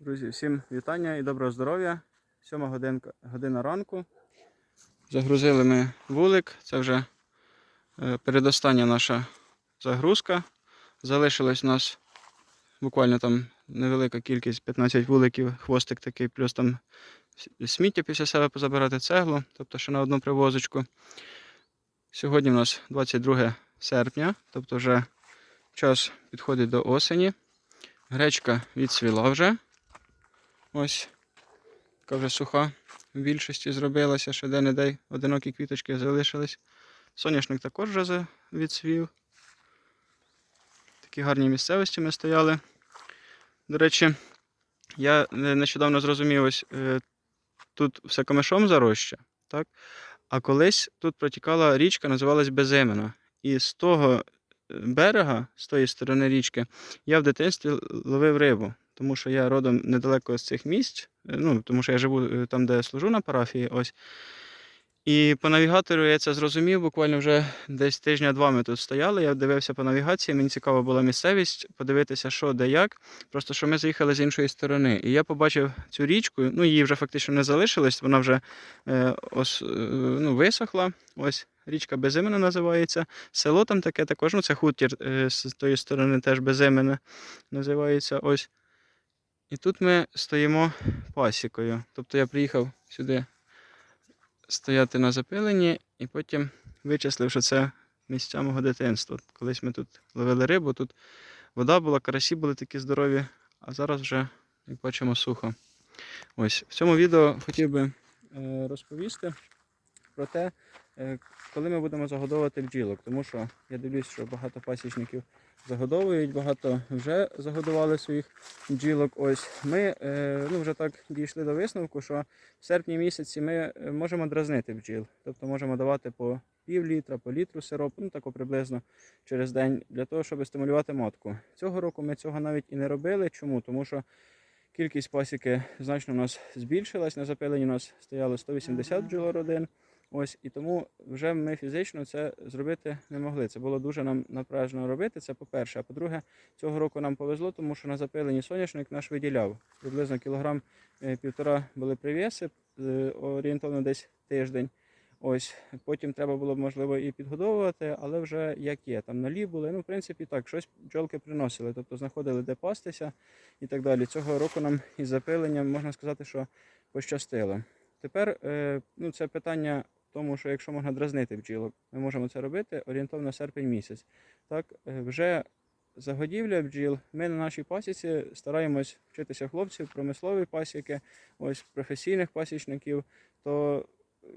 Друзі, всім вітання і доброго здоров'я. Сьома година ранку. Загрузили ми вулик. Це вже е, передостання наша загрузка. Залишилось у нас буквально там невелика кількість, 15 вуликів, хвостик такий, плюс там сміття після себе позабирати цеглу, тобто ще на одну привозочку. Сьогодні у нас 22 серпня, тобто вже час підходить до осені. Гречка відсвіла вже. Ось. Така вже суха в більшості зробилася, ще де-не-де одинокі квіточки залишились. Соняшник також вже відсвів. Такі гарні місцевості ми стояли. До речі, я нещодавно зрозумів, ось е, тут все камешом зароща, так? а колись тут протікала річка, називалась Безимена. І з того е, берега, з тої сторони річки, я в дитинстві ловив рибу, тому що я родом недалеко з цих місць, е, ну, тому що я живу е, там, де я служу на парафії. ось. І по навігатору я це зрозумів. Буквально вже десь тижня-два ми тут стояли. Я дивився по навігації, мені цікава була місцевість, подивитися, що де як. Просто що ми заїхали з іншої сторони. І я побачив цю річку, ну її вже фактично не залишилось, вона вже е, ос, е, ну, висохла. Ось річка Безимена називається. Село там таке також, ну це хутір е, з тої сторони теж Безимене називається. Ось. І тут ми стоїмо пасікою. Тобто я приїхав сюди стояти на запиленні і потім вичислив, що це місця мого дитинства. Колись ми тут ловили рибу, тут вода була, карасі були такі здорові, а зараз вже, як бачимо, сухо. Ось в цьому відео хотів би е, розповісти про те, коли ми будемо загодовувати бджілок, тому що я дивлюсь, що багато пасічників загодовують, багато вже загодували своїх бджілок. Ось ми е, ну, вже так дійшли до висновку, що в серпні місяці ми е, можемо дразнити бджіл. Тобто можемо давати по пів літра, по літру сиропу, ну тако приблизно через день, для того, щоб стимулювати матку. Цього року ми цього навіть і не робили. Чому? Тому що кількість пасіки значно у нас збільшилась. На запиленні у нас стояло 180 бджолородин. Ось і тому вже ми фізично це зробити не могли. Це було дуже нам напряжно робити. Це по-перше. А по-друге, цього року нам повезло, тому що на запиленні соняшник наш виділяв. Приблизно кілограм е, півтора були привіси, е, орієнтовно десь тиждень. Ось потім треба було б можливо і підгодовувати, але вже як є. Там налі були. Ну, в принципі, так, щось бджолки приносили, тобто знаходили де пастися і так далі. Цього року нам із запиленням можна сказати, що пощастило. Тепер е, ну, це питання тому, що якщо можна дразнити бджілок, ми можемо це робити орієнтовно серпень місяць. Так, е, вже загодівля бджіл. Ми на нашій пасіці стараємось вчитися хлопців, промислові пасіки, ось професійних пасічників, то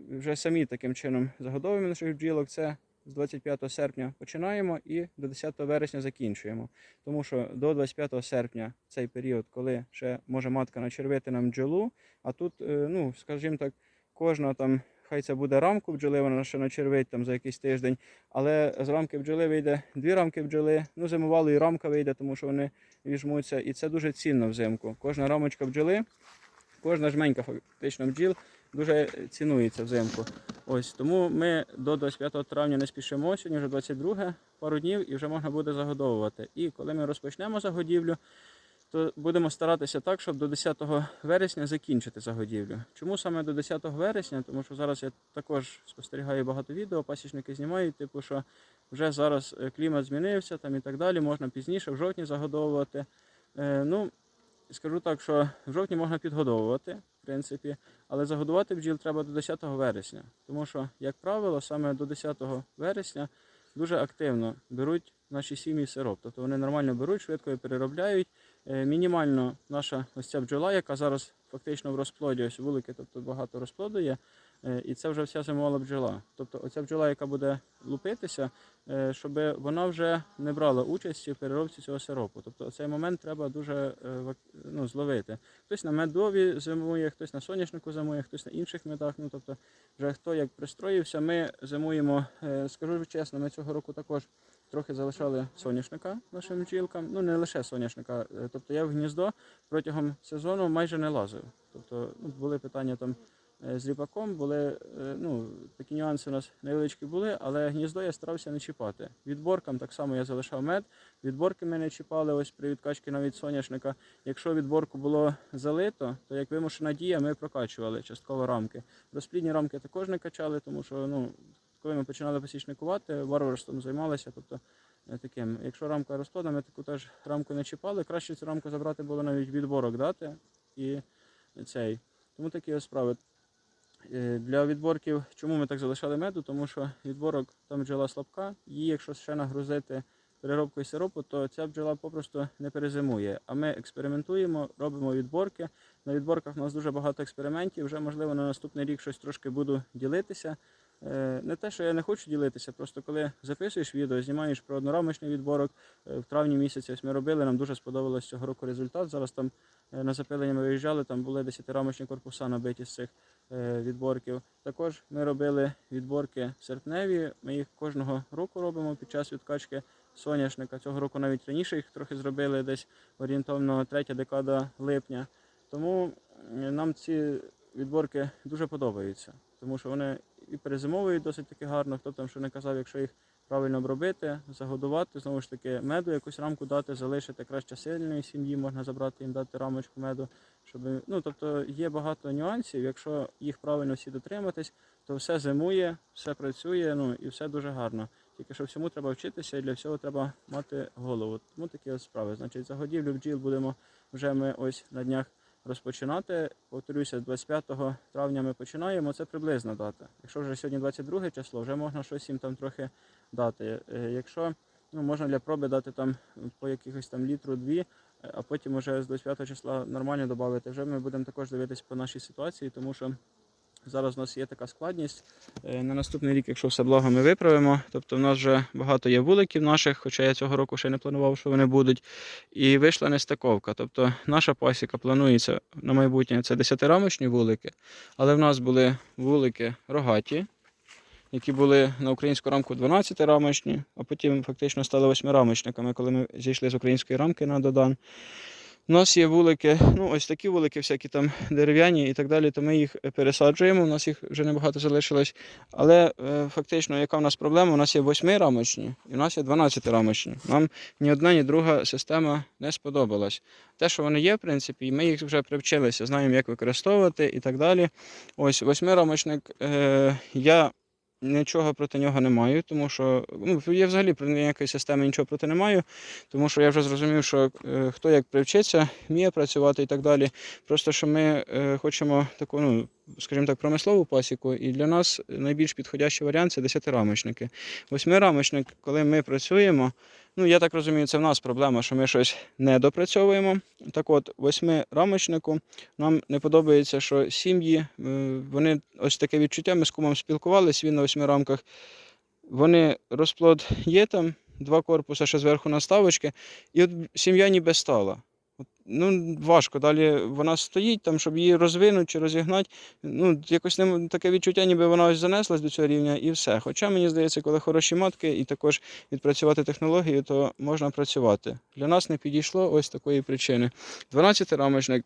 вже самі таким чином загодовуємо наших бджілок. Це з 25 серпня починаємо і до 10 вересня закінчуємо. Тому що до 25 серпня цей період, коли ще може матка начервити нам бджолу, а тут, е, ну, скажімо так, кожна там, хай це буде рамку бджоли, вона ще начервить там за якийсь тиждень, але з рамки бджоли вийде дві рамки бджоли, ну зимувалої рамка вийде, тому що вони віжмуться. І це дуже цінно взимку. Кожна рамочка бджоли, кожна жменька фактично бджіл дуже цінується взимку. Ось тому ми до 25 травня не спішимо. Сьогодні вже 22 пару днів і вже можна буде загодовувати. І коли ми розпочнемо загодівлю, то будемо старатися так, щоб до 10 вересня закінчити загодівлю. Чому саме до 10 вересня? Тому що зараз я також спостерігаю багато відео, пасічники знімають, типу, що вже зараз е, клімат змінився там і так далі, можна пізніше, в жовтні загодовувати. Е, ну, скажу так, що в жовтні можна підгодовувати, в принципі, але загодувати бджіл треба до 10 вересня. Тому що, як правило, саме до 10 вересня дуже активно беруть наші сім'ї сироп. Тобто вони нормально беруть, швидко переробляють. Е, Мінімально наша ось ця бджола, яка зараз фактично в розплоді, ось вулики, тобто багато розплоду є, е, і це вже вся зимова бджола. Тобто оця бджола, яка буде лупитися, е, щоб вона вже не брала участі в переробці цього сиропу. Тобто цей момент треба дуже ну, зловити. Хтось на медові зимує, хтось на соняшнику зимує, хтось на інших медах. Ну, тобто, вже хто як пристроївся, ми зимуємо, скажу чесно, ми цього року також трохи залишали соняшника нашим бджілкам. Ну не лише соняшника. е, Тобто я в гніздо протягом сезону майже не лазив. Тобто ну, були питання там е, з ріпаком були, е, ну, такі нюанси у нас невеличкі були, але гніздо я старався не чіпати. Відборкам так само я залишав мед. Відборки ми не чіпали ось при відкачці навіть соняшника. Якщо відборку було залито, то як вимушена дія, ми прокачували частково рамки. Розплідні рамки також не качали, тому що ну, коли ми починали посічникувати, варварством займалися. Тобто е, таким. Якщо рамка розплодна, ми таку теж рамку не чіпали. Краще цю рамку забрати було навіть відборок дати і цей. Тому такі справи. Е, Для відборків, чому ми так залишали меду? Тому що відборок там бджола слабка, її, якщо ще нагрузити переробкою сиропу, то ця бджола попросту не перезимує. А ми експериментуємо, робимо відборки. На відборках у нас дуже багато експериментів. Вже можливо на наступний рік щось трошки буду ділитися. Е, Не те, що я не хочу ділитися, просто коли записуєш відео, знімаєш про однорамочний відборок. е, В травні місяці ось ми робили, нам дуже сподобалось цього року результат. Зараз там е, на запилення ми виїжджали, там були 10-рамочні корпуса набиті з цих відборків. Також ми робили відборки серпневі. Ми їх кожного року робимо під час відкачки соняшника. Цього року навіть раніше їх трохи зробили, десь орієнтовно третя декада липня. Тому нам ці відборки дуже подобаються, тому що вони і перезимовують досить таки гарно. Хто там що не казав, якщо їх правильно обробити, загодувати, знову ж таки, меду якусь рамку дати, залишити краще сильної сім'ї, можна забрати їм дати рамочку меду. Щоб, ну, тобто є багато нюансів. Якщо їх правильно всі дотриматись, то все зимує, все працює, ну і все дуже гарно. Тільки що всьому треба вчитися і для всього треба мати голову. Тому такі ось справи. Значить, загодівлю бджіл будемо вже ми ось на днях розпочинати. Повторюся, 25 травня ми починаємо. Це приблизна дата. Якщо вже сьогодні 22 число, вже можна щось їм там трохи дати. Е, Якщо ну, можна для проби дати там по якихось там літру дві, е, а потім уже з 25 числа нормально додати. Вже ми будемо також дивитись по нашій ситуації, тому що зараз у нас є така складність. Е, На наступний рік, якщо все благо, ми виправимо. Тобто в нас вже багато є вуликів наших, хоча я цього року ще не планував, що вони будуть. І вийшла нестаковка. Тобто наша пасіка планується на майбутнє це 10-рамочні вулики, але в нас були вулики рогаті, які були на українську рамку 12-рамочні, а потім фактично стали 8-рамочниками, коли ми зійшли з української рамки на додан. У нас є вулики, ну ось такі вулики, всякі там дерев'яні і так далі, то ми їх пересаджуємо. У нас їх вже небагато залишилось. Але е, фактично, яка в нас проблема? У нас є 8-рамочні і у нас є 12-рамочні. Нам ні одна, ні друга система не сподобалась. Те, що вони є, в принципі, ми їх вже привчилися, знаємо, як використовувати і так далі. Ось 8-рамочник, е, я нічого проти нього не маю, тому що ну, я взагалі про ніякої системи нічого проти не маю, тому що я вже зрозумів, що е, хто як привчиться, вміє працювати і так далі. Просто що ми е, хочемо таку, ну, скажімо так, промислову пасіку, і для нас найбільш підходящий варіант це 10-рамочники. Восьмирамочник, коли ми працюємо, ну я так розумію, це в нас проблема, що ми щось не допрацьовуємо. Так от, восьмирамочнику нам не подобається, що сім'ї, е, вони ось таке відчуття, ми з кумом спілкувалися, він на восьми рамках. Вони розплод є там, два корпуси ще зверху наставочки, і от сім'я ніби стала. Ну, важко. Далі вона стоїть там, щоб її розвинути чи розігнати. Ну, якось не, таке відчуття, ніби вона ось занеслась до цього рівня і все. Хоча мені здається, коли хороші матки і також відпрацювати технологію, то можна працювати. Для нас не підійшло ось такої причини. 12-рамочник.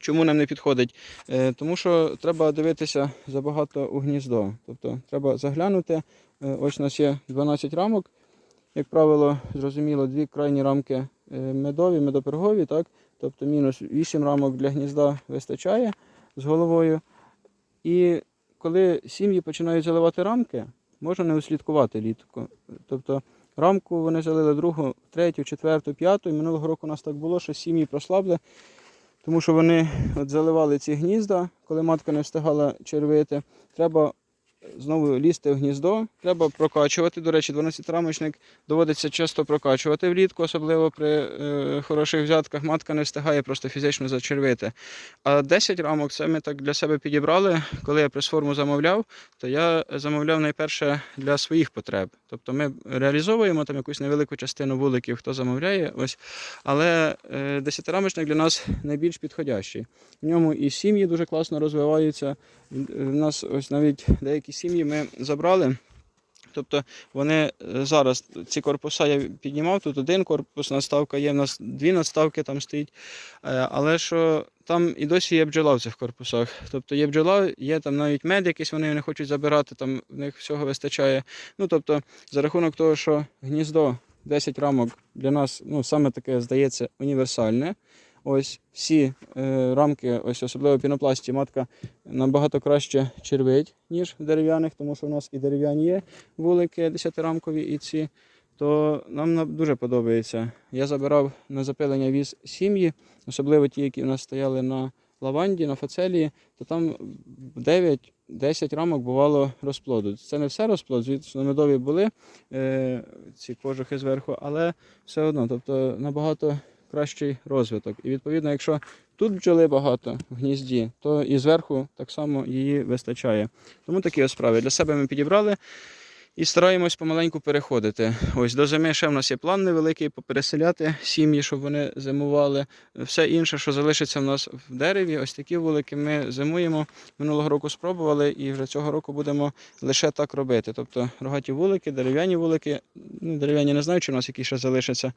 Чому нам не підходить? Е, тому що треба дивитися забагато у гніздо. Тобто треба заглянути. Е, ось у нас є 12 рамок. Як правило, зрозуміло, дві крайні рамки е, медові, медопергові, так? тобто мінус 8 рамок для гнізда вистачає з головою. І коли сім'ї починають заливати рамки, можна не услідкувати літку. Тобто рамку вони залили другу, третю, четверту, п'яту. І минулого року у нас так було, що сім'ї прослабли, тому що вони от заливали ці гнізда, коли матка не встигала червити. Треба знову лізти в гніздо, треба прокачувати. До речі, 12-рамочник доводиться часто прокачувати влітку, особливо при е, хороших взятках. Матка не встигає просто фізично зачервити. А 10 рамок це ми так для себе підібрали. Коли я пресформу замовляв, то я замовляв найперше для своїх потреб. Тобто ми реалізовуємо там якусь невелику частину вуликів, хто замовляє. Ось. Але е, 10-рамочник для нас найбільш підходящий. В ньому і сім'ї дуже класно розвиваються. У нас ось навіть деякі сім'ї ми забрали. Тобто вони е, зараз ці корпуса я піднімав, тут один корпус, надставка є, в нас дві надставки там стоїть. Е, Але що там і досі є бджола в цих корпусах. Тобто є бджола, є там навіть мед якийсь, вони не хочуть забирати, там в них всього вистачає. Ну тобто, за рахунок того, що гніздо 10 рамок для нас ну, саме таке здається універсальне. Ось всі е, рамки, ось особливо в пінопласті, матка набагато краще червить, ніж в дерев'яних, тому що в нас і дерев'яні є вулики 10-рамкові і ці. То нам дуже подобається. Я забирав на запилення віз сім'ї, особливо ті, які в нас стояли на лаванді, на фацелії, то там 9-10 рамок бувало розплоду. Це не все розплод, звісно, медові були е, ці кожухи зверху, але все одно, тобто набагато кращий розвиток. І відповідно, якщо тут бджоли багато в гнізді, то і зверху так само її вистачає. Тому такі ось справи. Для себе ми підібрали. І стараємось помаленьку переходити. Ось до зими ще в нас є план невеликий попереселяти сім'ї, щоб вони зимували. Все інше, що залишиться в нас в дереві, ось такі вулики ми зимуємо. Минулого року спробували і вже цього року будемо лише так робити. Тобто рогаті вулики, дерев'яні вулики, ну дерев'яні не знаю, чи у нас які ще залишаться.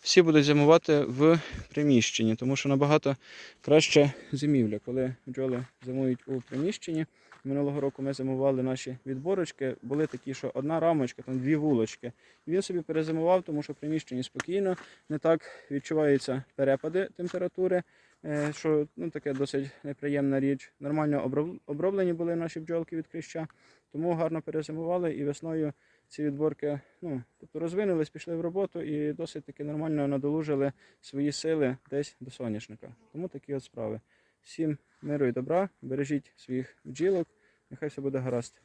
Всі будуть зимувати в приміщенні, тому що набагато краще зимівля, коли бджоли зимують у приміщенні. Минулого року ми зимували наші відборочки. Були такі, що одна рамочка, там дві вулочки. Він собі перезимував, тому що в приміщенні спокійно, не так відчуваються перепади температури, е, що ну, таке досить неприємна річ. Нормально оброблені були наші бджолки від кліща, тому гарно перезимували і весною ці відборки ну, тобто розвинулись, пішли в роботу і досить таки нормально надолужили свої сили десь до соняшника. Тому такі от справи. Всім миру і добра, бережіть своїх бджілок, нехай все буде гаразд.